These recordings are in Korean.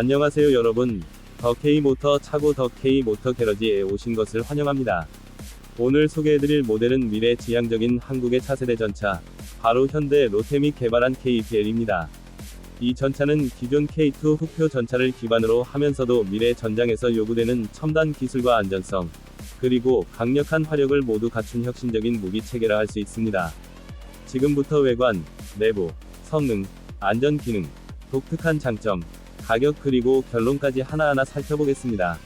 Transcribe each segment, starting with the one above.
안녕하세요 여러분. 더 K모터 차고 더 K모터 게러지에 오신 것을 환영합니다. 오늘 소개해드릴 모델은 미래 지향적인 한국의 차세대 전차, 바로 현대 로템이 개발한 KPL입니다. 이 전차는 기존 K2 흑표 전차를 기반으로 하면서도 미래 전장에서 요구되는 첨단 기술과 안전성, 그리고 강력한 화력을 모두 갖춘 혁신적인 무기 체계라 할 수 있습니다. 지금부터 외관, 내부, 성능, 안전 기능, 독특한 장점, 가격 그리고 결론까지 하나하나 살펴보겠습니다.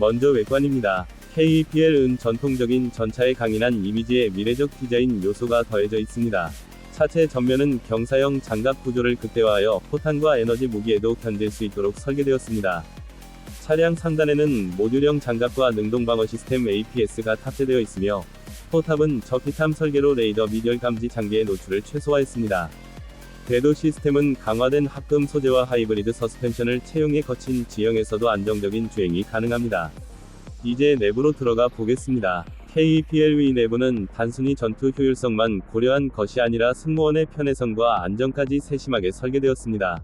먼저 외관입니다. KPL은 전통적인 전차의 강인한 이미지에 미래적 디자인 요소가 더해져 있습니다. 차체 전면은 경사형 장갑 구조를 극대화하여 포탄과 에너지 무기에도 견딜 수 있도록 설계되었습니다. 차량 상단에는 모듈형 장갑과 능동 방어 시스템 APS가 탑재되어 있으며 포탑은 저피탐 설계로 레이더 미디얼 감지 장비의 노출을 최소화했습니다. 궤도 시스템은 강화된 합금 소재와 하이브리드 서스펜션을 채용해 거친 지형에서도 안정적인 주행이 가능합니다. 이제 내부로 들어가 보겠습니다. KPLV 내부는 단순히 전투 효율성만 고려한 것이 아니라 승무원의 편의성과 안전까지 세심하게 설계되었습니다.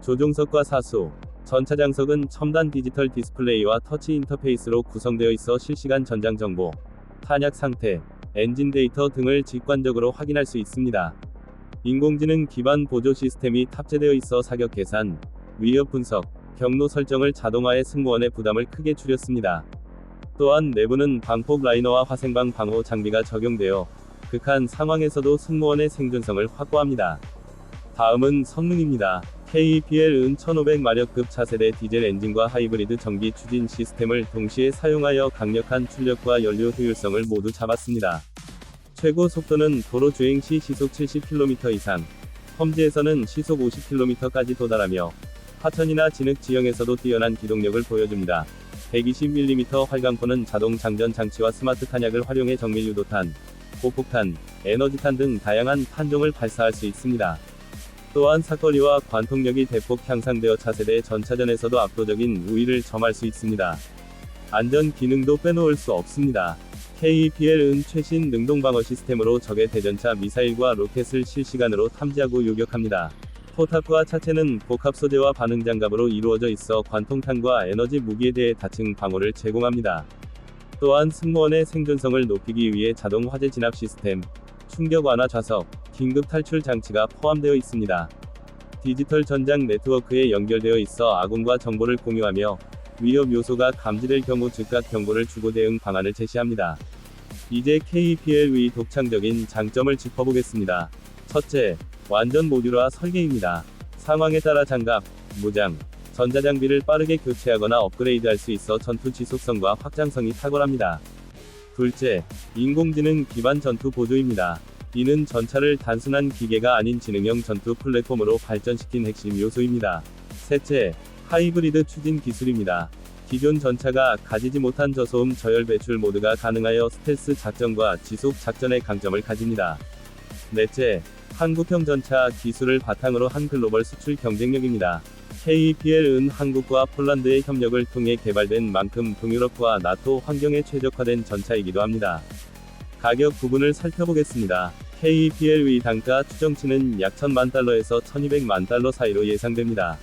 조종석과 사수, 전차장석은 첨단 디지털 디스플레이와 터치 인터페이스로 구성되어 있어 실시간 전장 정보, 탄약 상태, 엔진 데이터 등을 직관적으로 확인할 수 있습니다. 인공지능 기반 보조 시스템이 탑재되어 있어 사격 계산, 위협 분석, 경로 설정을 자동화해 승무원의 부담을 크게 줄였습니다. 또한 내부는 방폭 라이너와 화생방 방호 장비가 적용되어 극한 상황에서도 승무원의 생존성을 확보합니다. 다음은 성능입니다. KPL은 1500마력급 차세대 디젤 엔진과 하이브리드 전기 추진 시스템을 동시에 사용하여 강력한 출력과 연료 효율성을 모두 잡았습니다. 최고 속도는 도로 주행 시 시속 70km 이상, 험지에서는 시속 50km까지 도달하며 하천이나 진흙 지형에서도 뛰어난 기동력을 보여줍니다. 120mm 활강포는 자동 장전 장치와 스마트 탄약을 활용해 정밀 유도탄, 고폭탄, 에너지탄 등 다양한 탄종을 발사할 수 있습니다. 또한 사거리와 관통력이 대폭 향상되어 차세대 전차전에서도 압도적인 우위를 점할 수 있습니다. 안전 기능도 빼놓을 수 없습니다. KPL은 최신 능동방어 시스템으로 적의 대전차 미사일과 로켓을 실시간으로 탐지하고 요격합니다. 포탑과 차체는 복합 소재와 반응 장갑으로 이루어져 있어 관통탄과 에너지 무기에 대해 다층 방어를 제공합니다. 또한 승무원의 생존성을 높이기 위해 자동 화재 진압 시스템, 충격 완화 좌석, 긴급 탈출 장치가 포함되어 있습니다. 디지털 전장 네트워크에 연결되어 있어 아군과 정보를 공유하며 위협 요소가 감지될 경우 즉각 경고를 주고 대응 방안을 제시합니다. 이제 KPL의 독창적인 장점을 짚어보겠습니다. 첫째, 완전 모듈화 설계입니다. 상황에 따라 장갑, 무장, 전자장비를 빠르게 교체하거나 업그레이드할 수 있어 전투 지속성과 확장성이 탁월합니다. 둘째, 인공지능 기반 전투 보조입니다. 이는 전차를 단순한 기계가 아닌 지능형 전투 플랫폼으로 발전시킨 핵심 요소입니다. 셋째, 하이브리드 추진 기술입니다. 기존 전차가 가지지 못한 저소음 저열 배출 모드가 가능하여 스텔스 작전과 지속 작전의 강점을 가집니다. 넷째, 한국형 전차 기술을 바탕으로 한 글로벌 수출 경쟁력입니다. KPL은 한국과 폴란드의 협력을 통해 개발된 만큼 동유럽과 나토 환경에 최적화된 전차이기도 합니다. 가격 부분을 살펴보겠습니다. KPL의 단가 추정치는 약 1000만 달러에서 1200만 달러 사이로 예상됩니다.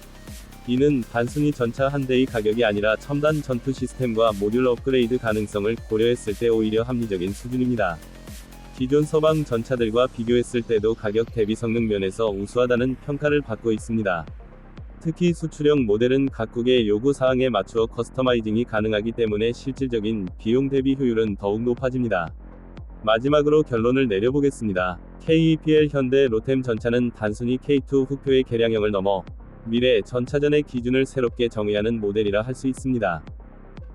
이는 단순히 전차 한 대의 가격이 아니라 첨단 전투 시스템과 모듈 업그레이드 가능성을 고려했을 때 오히려 합리적인 수준입니다. 기존 서방 전차들과 비교했을 때도 가격 대비 성능 면에서 우수하다는 평가를 받고 있습니다. 특히 수출형 모델은 각국의 요구 사항에 맞추어 커스터마이징이 가능하기 때문에 실질적인 비용 대비 효율은 더욱 높아집니다. 마지막으로 결론을 내려보겠습니다. KEPL 현대 로템 전차는 단순히 K2 흑표의 개량형을 넘어 미래 전차전의 기준을 새롭게 정의하는 모델이라 할 수 있습니다.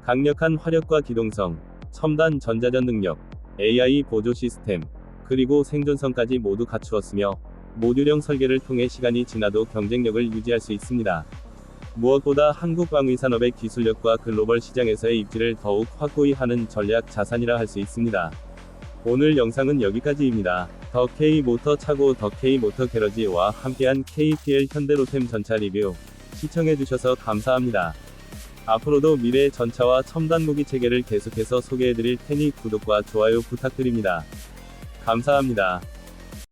강력한 화력과 기동성, 첨단 전자전 능력, AI 보조 시스템, 그리고 생존성까지 모두 갖추었으며 모듈형 설계를 통해 시간이 지나도 경쟁력을 유지할 수 있습니다. 무엇보다 한국 방위 산업의 기술력과 글로벌 시장에서의 입지를 더욱 확고히 하는 전략 자산이라 할 수 있습니다. 오늘 영상은 여기까지입니다. 더 K 모터 차고 더 K 모터 게러지와 함께한 KPL 현대로템 전차 리뷰 시청해주셔서 감사합니다. 앞으로도 미래 전차와 첨단 무기 체계를 계속해서 소개해드릴 테니 구독과 좋아요 부탁드립니다. 감사합니다.